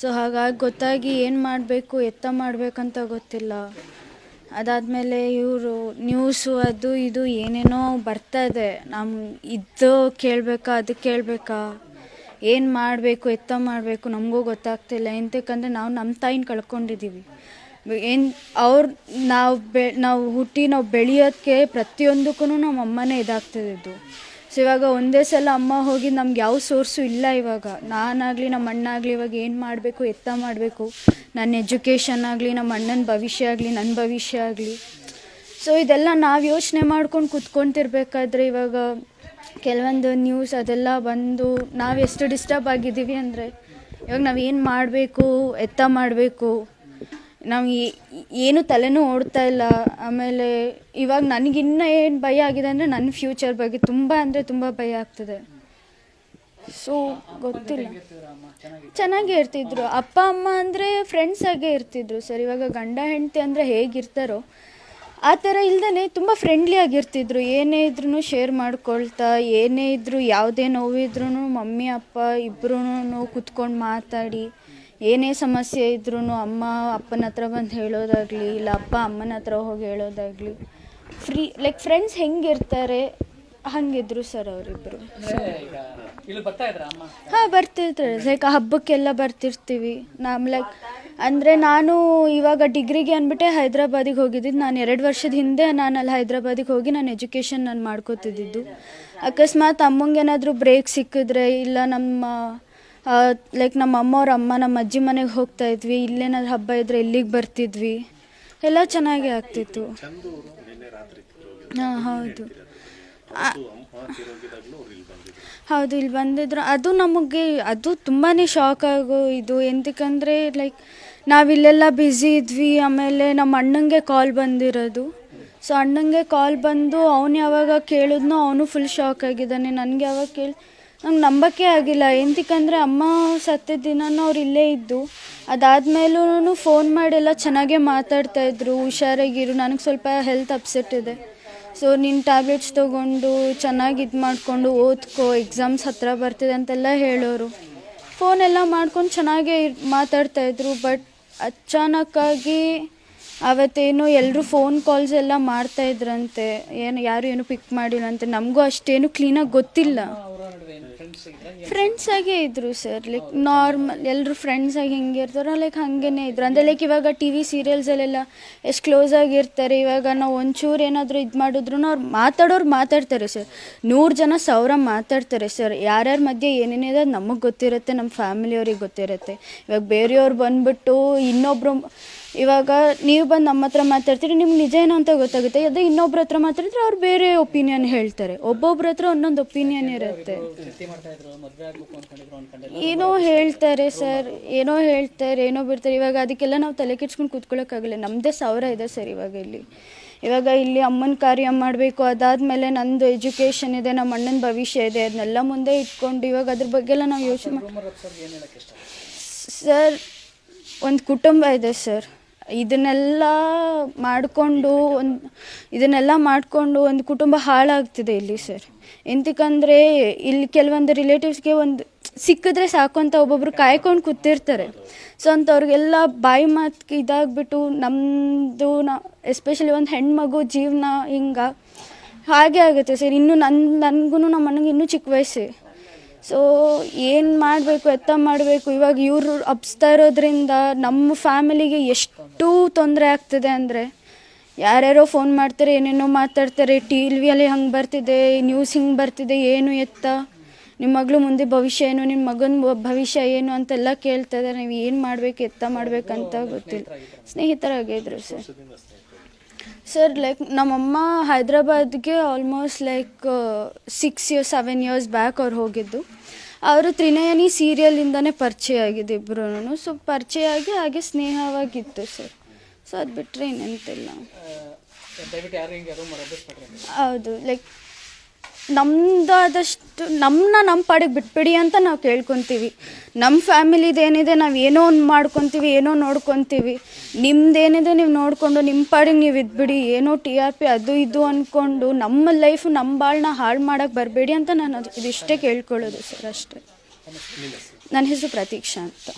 So ಹಾಗಾಗಿ ಗೊತ್ತಾಗಿ ಏನು ಮಾಡಬೇಕು, ಎತ್ತ ಮಾಡಬೇಕಂತ ಗೊತ್ತಿಲ್ಲ. ಅದಾದಮೇಲೆ ಇವರು ನ್ಯೂಸು ಅದು ಇದು ಏನೇನೋ ಬರ್ತಾ ಇದೆ. ನಮ್ಮ ಇದು ಕೇಳಬೇಕಾ, ಅದು ಕೇಳಬೇಕಾ? ಏನು ಮಾಡಬೇಕು, ಎತ್ತ ಮಾಡಬೇಕು ನಮಗೂ ಗೊತ್ತಾಗ್ತಿಲ್ಲ. ಎಂತಕ್ಕಂದರೆ ನಾವು ನಮ್ಮ ತಾಯಿನ ಕಳ್ಕೊಂಡಿದ್ದೀವಿ ಏನು ಅವ್ರು ನಾವು ಬೆ, ನಾವು ಹುಟ್ಟಿ ನಾವು ಬೆಳೆಯೋಕ್ಕೆ ಪ್ರತಿಯೊಂದಕ್ಕೂ ನಮ್ಮ ಅಮ್ಮನೇ ಇದಾಗ್ತಿದ್ದು ಸೊ ಇವಾಗ ಒಂದೇ ಸಲ ಅಮ್ಮ ಹೋಗಿ ನಮ್ಗೆ ಯಾವ ಸೋರ್ಸು ಇಲ್ಲ ಇವಾಗ. ನಾನಾಗಲಿ, ನಮ್ಮ ಅಣ್ಣಾಗಲಿ ಇವಾಗ ಏನು ಮಾಡಬೇಕು, ಎತ್ತ ಮಾಡಬೇಕು. ನನ್ನ ಎಜುಕೇಷನ್ ಆಗಲಿ, ನಮ್ಮ ಅಣ್ಣನ ಭವಿಷ್ಯ ಆಗಲಿ ನನ್ನ ಭವಿಷ್ಯ ಆಗಲಿ. ಸೊ ಇದೆಲ್ಲ ನಾವು ಯೋಚನೆ ಮಾಡ್ಕೊಂಡು ಕುತ್ಕೊತಿರ್ಬೇಕಾದ್ರೆ ಇವಾಗ ಕೆಲವೊಂದು ನ್ಯೂಸ್ ಅದೆಲ್ಲ ಬಂದು ನಾವು ಎಷ್ಟು ಡಿಸ್ಟರ್ಬ್ ಆಗಿದ್ದೀವಿ ಅಂದರೆ, ಇವಾಗ ನಾವು ಏನು ಮಾಡಬೇಕು, ಎತ್ತ ಮಾಡಬೇಕು. ನಾವು ಏನು ತಲೆನೂ ಓಡ್ತಾ ಇಲ್ಲ. ಆಮೇಲೆ ಇವಾಗ ನನಗಿನ್ನ ಏನು ಭಯ ಆಗಿದೆ ಅಂದರೆ ನನ್ನ ಫ್ಯೂಚರ್ ಬಗ್ಗೆ ತುಂಬ ಅಂದರೆ ತುಂಬ ಭಯ ಆಗ್ತದೆ. ಸೊ ಗೊತ್ತಿಲ್ಲ. ಚೆನ್ನಾಗೇ ಇರ್ತಿದ್ರು. ಅಪ್ಪ, ಅಮ್ಮ ಅಂದರೆ ಫ್ರೆಂಡ್ಸ್ ಆಗೇ ಇರ್ತಿದ್ರು ಸರ್. ಇವಾಗ ಗಂಡ, ಹೆಂಡತಿ ಅಂದರೆ ಹೇಗಿರ್ತಾರೋ, ಆ ಥರ ಇಲ್ದೇ ತುಂಬ ಫ್ರೆಂಡ್ಲಿ ಆಗಿರ್ತಿದ್ರು. ಏನೇ ಇದ್ರೂ ಶೇರ್ ಮಾಡ್ಕೊಳ್ತಾ, ಏನೇ ಇದ್ದರೂ ಯಾವುದೇ ನೋವಿದ್ರೂ ಮಮ್ಮಿ, ಅಪ್ಪ ಇಬ್ಬರೂ ಕೂತ್ಕೊಂಡು ಮಾತಾಡಿ ಏನೇ ಸಮಸ್ಯೆ ಇದ್ರೂ ಅಮ್ಮ ಅಪ್ಪನ ಹತ್ರ ಬಂದು ಹೇಳೋದಾಗಲಿ ಇಲ್ಲ ಅಪ್ಪ ಅಮ್ಮನ ಹತ್ರ ಹೋಗಿ ಹೇಳೋದಾಗಲಿ ಫ್ರೀ ಲೈಕ್ ಫ್ರೆಂಡ್ಸ್ ಹೆಂಗಿರ್ತಾರೆ ಹಂಗಿದ್ರು ಸರ್ ಅವರಿಬ್ಬರು ಹಾ ಬರ್ತಿರ್ತಾರೆ ಲೈಕ್ ಹಬ್ಬಕ್ಕೆಲ್ಲ ಬರ್ತಿರ್ತೀವಿ. ನಮ್ಮ ಲೈಕ್ ಅಂದರೆ ನಾನು ಇವಾಗ ಡಿಗ್ರಿಗೆ ಅಂದ್ಬಿಟ್ಟೆ ಹೈದ್ರಾಬಾದಿಗೆ ಹೋಗಿದ್ದಿದ್ದು. ನಾನು ಎರಡು ವರ್ಷದ ಹಿಂದೆ ನಾನು ಅಲ್ಲಿ ಹೈದ್ರಾಬಾದಿಗೆ ಹೋಗಿ ನಾನು ಎಜುಕೇಷನ್ ನಾನು ಮಾಡ್ಕೋತಿದ್ದಿದ್ದು. ಅಕಸ್ಮಾತ್ ಅಮ್ಮಂಗೆ ಏನಾದರೂ ಬ್ರೇಕ್ ಸಿಕ್ಕಿದ್ರೆ ಇಲ್ಲ ನಮ್ಮ ಲೈಕ್ ನಮ್ಮ ಅಮ್ಮ ಅವ್ರ ಅಮ್ಮ ನಮ್ಮ ಅಜ್ಜಿ ಮನೆಗೆ ಹೋಗ್ತಾ ಇದ್ವಿ. ಇಲ್ಲೇನಾದ್ರು ಹಬ್ಬ ಇದ್ರೆ ಇಲ್ಲಿಗೆ ಬರ್ತಿದ್ವಿ? ಎಲ್ಲ ಚೆನ್ನಾಗಿ ಆಗ್ತಿತ್ತು. ಹಾಂ, ಹೌದು. ಹೌದು ಇಲ್ಲಿ ಬಂದಿದ್ರು. ಅದು ನಮಗೆ, ಅದು ತುಂಬಾ ಶಾಕ್ ಆಗೋ ಇದು. ಎಂತಕ್ಕಂದರೆ ಲೈಕ್ ನಾವಿಲ್ಲೆಲ್ಲ ಬ್ಯುಸಿ ಇದ್ವಿ. ಆಮೇಲೆ ನಮ್ಮ ಅಣ್ಣಂಗೆ ಕಾಲ್ ಬಂದಿರೋದು. ಸೊ ಅಣ್ಣಂಗೆ ಕಾಲ್ ಬಂದು, ಅವನು ಯಾವಾಗ ಕೇಳಿದ್ನೋ, ಅವನು ಫುಲ್ ಶಾಕ್ ಆಗಿದ್ದಾನೆ. ನನಗೆ ಯಾವಾಗ ಕೇಳಿ ನಂಗೆ ನಂಬಕ್ಕೆ ಆಗಿಲ್ಲ. ಎಂತಕ್ಕಂದರೆ ಅಮ್ಮ ಸತ್ತಿದ್ದ ದಿನನೂ ಅವ್ರು ಇಲ್ಲೇ ಇದ್ದು ಅದಾದಮೇಲೂ ಫೋನ್ ಮಾಡೆಲ್ಲ, ಚೆನ್ನಾಗೇ ಮಾತಾಡ್ತಾಯಿದ್ರು ಹುಷಾರಾಗಿರು, ನನಗೆ ಸ್ವಲ್ಪ ಹೆಲ್ತ್ ಅಪ್ಸೆಟ್ ಇದೆ. ಸೊ ನೀನು ಟ್ಯಾಬ್ಲೆಟ್ಸ್ ತೊಗೊಂಡು ಚೆನ್ನಾಗಿ ಇದು ಮಾಡಿಕೊಂಡು ಓದ್ಕೋ ಎಕ್ಸಾಮ್ಸ್ ಹತ್ತಿರ ಬರ್ತಿದೆ ಅಂತೆಲ್ಲ ಹೇಳೋರು. ಫೋನೆಲ್ಲ ಮಾಡ್ಕೊಂಡು ಚೆನ್ನಾಗೇ ಮಾತಾಡ್ತಾ ಮಾತಾಡ್ತಾಯಿದ್ರು ಬಟ್ ಅಚಾನಕ್ಕಾಗಿ ಅವತ್ತೇನು ಎಲ್ಲರೂ ಫೋನ್ ಕಾಲ್ಸ್ ಎಲ್ಲ ಮಾಡ್ತಾಯಿದ್ರಂತೆ ಏನು, ಯಾರು ಏನು ಪಿಕ್ ಮಾಡಿಲ್ಲಂತೆ ನಮಗೂ ಅಷ್ಟೇನು ಕ್ಲೀನಾಗಿ ಗೊತ್ತಿಲ್ಲ. ಫ್ರೆಂಡ್ಸ್ ಇದ್ರ ಆಗೇ ಇದ್ರು ಸರ್ ಲೈಕ್ ನಾರ್ಮಲ್ ಎಲ್ಲರೂ ಫ್ರೆಂಡ್ಸ್ ಆಗಿ ಹೆಂಗೆ ಇರ್ತಾರೋ ಲೈಕ್ ಹಾಗೇನೆ ಇದ್ರು. ಅಂದರೆ ಲೈಕ್ ಇವಾಗ ಟಿ ವಿ ಸೀರಿಯಲ್ಸಲ್ಲೆಲ್ಲ ಎಷ್ಟು ಕ್ಲೋಸ್ ಆಗಿರ್ತಾರೆ ಇವಾಗ ನಾವು ಒಂಚೂರು ಏನಾದರೂ ಇದು ಮಾಡಿದ್ರು ಅವ್ರು ಮಾತಾಡೋರು ಮಾತಾಡ್ತಾರೆ ಸರ್ ನೂರು ಜನ ಸಾವಿರ ಮಾತಾಡ್ತಾರೆ ಸರ್ ಯಾರ್ಯಾರ ಮಧ್ಯೆ ಏನೇನಿದೆ ಅದು ನಮಗೆ ಗೊತ್ತಿರುತ್ತೆ ನಮ್ಮ ಫ್ಯಾಮಿಲಿಯವ್ರಿಗೆ ಗೊತ್ತಿರುತ್ತೆ. ಇವಾಗ ಬೇರೆಯವ್ರು ಬಂದ್ಬಿಟ್ಟು ಇನ್ನೊಬ್ಬರು ಇವಾಗ ನೀವು ಬಂದು ನಮ್ಮ ಹತ್ರ ಮಾತಾಡ್ತೀರಿ ನಿಮ್ಗೆ ನಿಜ ಏನು ಅಂತ ಗೊತ್ತಾಗುತ್ತೆ. ಅದೇ ಇನ್ನೊಬ್ರ ಹತ್ರ ಮಾತಾಡಿದ್ರೆ ಅವ್ರು ಬೇರೆ ಒಪಿನಿಯನ್ ಹೇಳ್ತಾರೆ. ಒಬ್ಬೊಬ್ರ ಹತ್ರ ಒಂದೊಂದು ಒಪಿನಿಯನ್ ಇರುತ್ತೆ. ಏನೋ ಹೇಳ್ತಾರೆ ಸರ್ ಏನೋ ಹೇಳ್ತಾರೆ ಏನೋ ಬಿಡ್ತಾರೆ. ಇವಾಗ ಅದಕ್ಕೆಲ್ಲ ನಾವು ತಲೆ ಕೆಡ್ಸ್ಕೊಂಡು ಕೂತ್ಕೊಳ್ಳೋಕ್ಕಾಗಲ್ಲ ನಮ್ಮದೇ ಸಾವಿರ ಇದೆ ಸರ್ ಇವಾಗ ಇಲ್ಲಿ. ಇವಾಗ ಇಲ್ಲಿ ಅಮ್ಮನ ಕಾರ್ಯ ಮಾಡಬೇಕು. ಅದಾದಮೇಲೆ ನಂದು ಎಜುಕೇಷನ್ ಇದೆ ನಮ್ಮ ಅಣ್ಣನ ಭವಿಷ್ಯ ಇದೆ. ಅದನ್ನೆಲ್ಲ ಮುಂದೆ ಇಟ್ಕೊಂಡು ಇವಾಗ ಅದ್ರ ಬಗ್ಗೆ ಎಲ್ಲ ನಾವು ಯೋಚನೆ ಸರ್ ಒಂದು ಕುಟುಂಬ ಇದೆ ಸರ್ ಇದನ್ನೆಲ್ಲ ಮಾಡಿಕೊಂಡು ಒಂದು, ಇದನ್ನೆಲ್ಲ ಮಾಡಿಕೊಂಡು ಒಂದು ಕುಟುಂಬ ಹಾಳಾಗ್ತಿದೆ ಇಲ್ಲಿ ಸರ್. ಎಂತಕ್ಕಂದರೆ ಇಲ್ಲಿ ಕೆಲವೊಂದು ರಿಲೇಟಿವ್ಸ್ಗೆ ಒಂದು ಸಿಕ್ಕಿದ್ರೆ ಸಾಕು ಅಂತ ಒಬ್ಬೊಬ್ರು ಕಾಯ್ಕೊಂಡು ಕೂತಿರ್ತಾರೆ. ಸೊ ಅಂಥವ್ರಿಗೆಲ್ಲ ಬಾಯಿ ಮಾತು ಇದಾಗ್ಬಿಟ್ಟು ನಮ್ಮದು ನ ಎಸ್ಪೆಷಲಿ ಒಂದು ಹೆಣ್ಮಗು ಜೀವನ ಹಿಂಗ, ಹಾಗೆ ಆಗುತ್ತೆ ಸರ್. ಇನ್ನು ನನ್ನ ನನಗೂ ನಮ್ಮ ಅಣ್ಣಗೆ ಇನ್ನೂ ಚಿಕ್ಕ ವಯಸ್ಸೇ. ಸೊ ಏನು ಮಾಡಬೇಕು, ಎತ್ತ ಮಾಡಬೇಕು, ಇವಾಗ ಇವರು ಅಪ್ಸ್ತಾ ಇರೋದ್ರಿಂದ ನಮ್ಮ ಫ್ಯಾಮಿಲಿಗೆ ಎಷ್ಟು ತೊಂದರೆ ಆಗ್ತಿದೆ ಅಂದರೆ, ಯಾರ್ಯಾರೋ ಫೋನ್ ಮಾಡ್ತಾರೆ, ಏನೇನೋ ಮಾತಾಡ್ತಾರೆ ಟಿ ವಿಯಲ್ಲಿ ಹಂಗೆ ಬರ್ತಿದೆ ನ್ಯೂಸ್ ಹಿಂಗೆ ಬರ್ತಿದೆ, ಏನು ಎತ್ತ? ನಿಮ್ಮ ಮಗಳು ಮುಂದೆ ಭವಿಷ್ಯ ಏನು ನಿಮ್ಮ ಮಗನ ಭವಿಷ್ಯ ಏನು ಅಂತೆಲ್ಲ ಕೇಳ್ತಾ ಇದ್ದಾರೆ ನೀವು ಏನು ಮಾಡಬೇಕು, ಎತ್ತ ಮಾಡಬೇಕಂತ ಗೊತ್ತಿಲ್ಲ. ಸ್ನೇಹಿತರಾಗಿದ್ರು ಸರ್. ಸರ್ ಲೈಕ್ ನಮ್ಮಮ್ಮ ಹೈದ್ರಾಬಾದ್ಗೆ almost like six years seven years back ಅವ್ರು ಹೋಗಿದ್ದು. ಅವರು ತ್ರಿನಯನಿ ಸೀರಿಯಲಿಂದನೇ ಪರಿಚಯ ಆಗಿದೆ ಇಬ್ಬರೂ ಸೊ ಪರಿಚಯ ಆಗಿ ಹಾಗೆ ಸ್ನೇಹವಾಗಿತ್ತು ಸರ್ ಸೊ ಅದು ಬಿಟ್ಟರೆ ಇನ್ನೆಂತಿಲ್ಲ ಹೌದು ಲೈಕ್ ನಮ್ದಾದಷ್ಟು ನಮ್ಮನ್ನ ನಮ್ಮ ಪಾಡಿಗೆ ಬಿಟ್ಬಿಡಿ ಅಂತ ನಾವು ಕೇಳ್ಕೊತೀವಿ. ನಮ್ಮ ಫ್ಯಾಮಿಲಿದು ಏನಿದೆ ನಾವು ಏನೋ ಒಂದು ಮಾಡ್ಕೊತೀವಿ, ಏನೋ ನೋಡ್ಕೊತೀವಿ. ನಿಮ್ದೇನಿದೆ ನೀವು ನೋಡಿಕೊಂಡು ನಿಮ್ಮ ಪಾಡಿಗೆ ನೀವು ಇದ್ಬಿಡಿ, ಏನೋ ಟಿ ಆರ್ ಪಿ ಅದು ಇದು ಅಂದ್ಕೊಂಡು ನಮ್ಮ ಲೈಫ್ ನಮ್ಮ ಬಾಳನ್ನ ಹಾಳು ಮಾಡೋಕ್ಕೆ ಬರಬೇಡಿ ಅಂತ ನಾನು ಅದು ಇದಿಷ್ಟೇ ಕೇಳ್ಕೊಳ್ಳೋದು ಸರ್ ಅಷ್ಟೇ. ನನ್ನ ಹೆಸರು ಪ್ರತೀಕ್ಷಾ ಅಂತ.